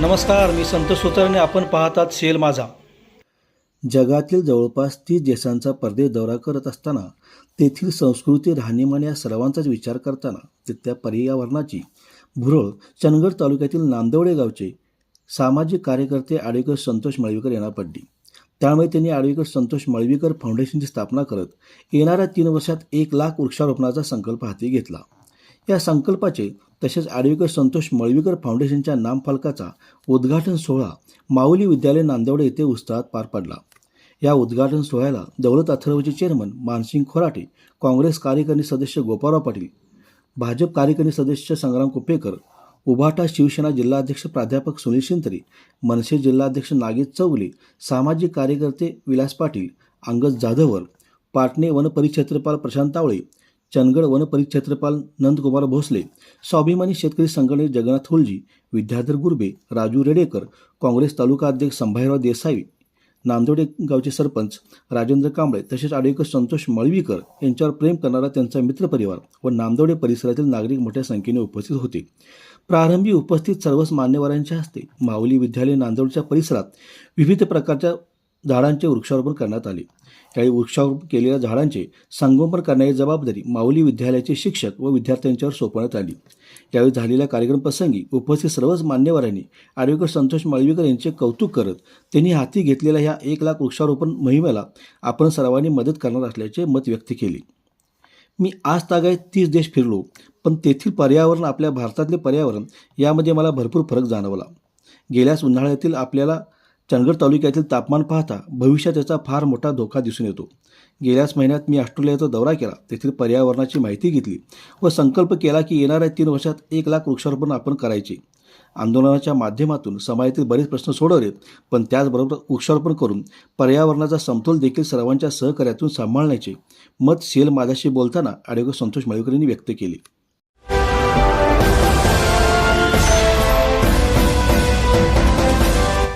नमस्कार मी संतोष सुतारने आपण पाहतात सेल माझा. जगातील जवळपास तीस देशांचा परदेश दौरा करत असताना तेथील संस्कृती राहणीमान या सर्वांचाच विचार करताना तिथल्या पर्यावरणाची भुरळ चंदगड तालुक्यातील नांदवडे गावचे सामाजिक कार्यकर्ते आडवेकर संतोष मळवीकर यांना पडली. त्यामुळे त्यांनी आडवेकर संतोष मळवीकर फाउंडेशनची स्थापना करत येणाऱ्या तीन वर्षात एक लाख वृक्षारोपणाचा संकल्प हाती घेतला. या संकल्पाचे तसेच ॲडव्होकेट संतोष मळवीकर फाउंडेशनच्या नामफलकाचा उद्घाटन सोहळा माऊली विद्यालय नांदेवडे येथे उत्साहात पार पडला. या उद्घाटन सोहळ्याला दौलत अथर्वचे चेअरमन मानसिंग खोराटे काँग्रेस कार्यकारिणी सदस्य गोपाळराव पाटील भाजप कार्यकारिणी सदस्य संग्राम कुपेकर उभाटा शिवसेना जिल्हाध्यक्ष प्राध्यापक सुनील शिंतरे मनसे जिल्हाध्यक्ष नागेश चौगले सामाजिक कार्यकर्ते विलास पाटील अंगद जाधवर पाटणे वनपरिक्षेत्रपाल प्रशांत तावळे चंदगड वनपरिक्षेत्रपाल नंदकुमार भोसले स्वाभिमानी शेतकरी संघटनेचे जगन्नाथ होलजी विद्याधर गुरबे राजू रेडेकर काँग्रेस तालुका अध्यक्ष संभाजीराव देसाई नांदोडे गावचे सरपंच राजेंद्र कांबळे तसेच आडेकर संतोष मळवीकर यांच्यावर प्रेम करणारा त्यांचा मित्रपरिवार व नांदोडे परिसरातील नागरिक मोठ्या संख्येने उपस्थित होते. प्रारंभी उपस्थित सर्वच मान्यवरांच्या हस्ते माऊली विद्यालय नांदोडच्या परिसरात विविध प्रकारच्या झाडांचे वृक्षारोपण करण्यात आले. यावेळी वृक्षारोपण केलेल्या झाडांचे संगोपन करण्याची जबाबदारी माऊली विद्यालयाचे शिक्षक व विद्यार्थ्यांच्यावर सोपवण्यात आली. यावेळी झालेल्या कार्यक्रम प्रसंगी उपस्थित सर्वच मान्यवरांनी आरोग्य संतोष माळवीकर यांचे कौतुक करत त्यांनी हाती घेतलेल्या ह्या एक लाख वृक्षारोपण मोहिमेला आपण सर्वांनी मदत करणार असल्याचे मत व्यक्त केले. मी आज तागायत तीस देश फिरलो पण तेथील पर्यावरण आपल्या भारतातले पर्यावरण यामध्ये मला भरपूर फरक जाणवला. गेल्याच उन्हाळ्यातील आपल्याला चंदगड तालुक्यातील तापमान पाहता भविष्यात त्याचा फार मोठा धोका दिसून येतो. गेल्याच महिन्यात मी ऑस्ट्रेलियाचा दौरा केला. तेथील पर्यावरणाची माहिती घेतली व संकल्प केला की येणाऱ्या तीन वर्षात एक लाख वृक्षारोपण आपण करायचे. आंदोलनाच्या माध्यमातून समाजातील बरेच प्रश्न सोडवलेत पण त्याचबरोबर वृक्षारोपण करून पर्यावरणाचा समतोल देखील सर्वांच्या सहकार्यातून सांभाळण्याचे मत सेल माझ्याशी बोलताना आडवेकर संतोष मळेकर यांनी व्यक्त केले.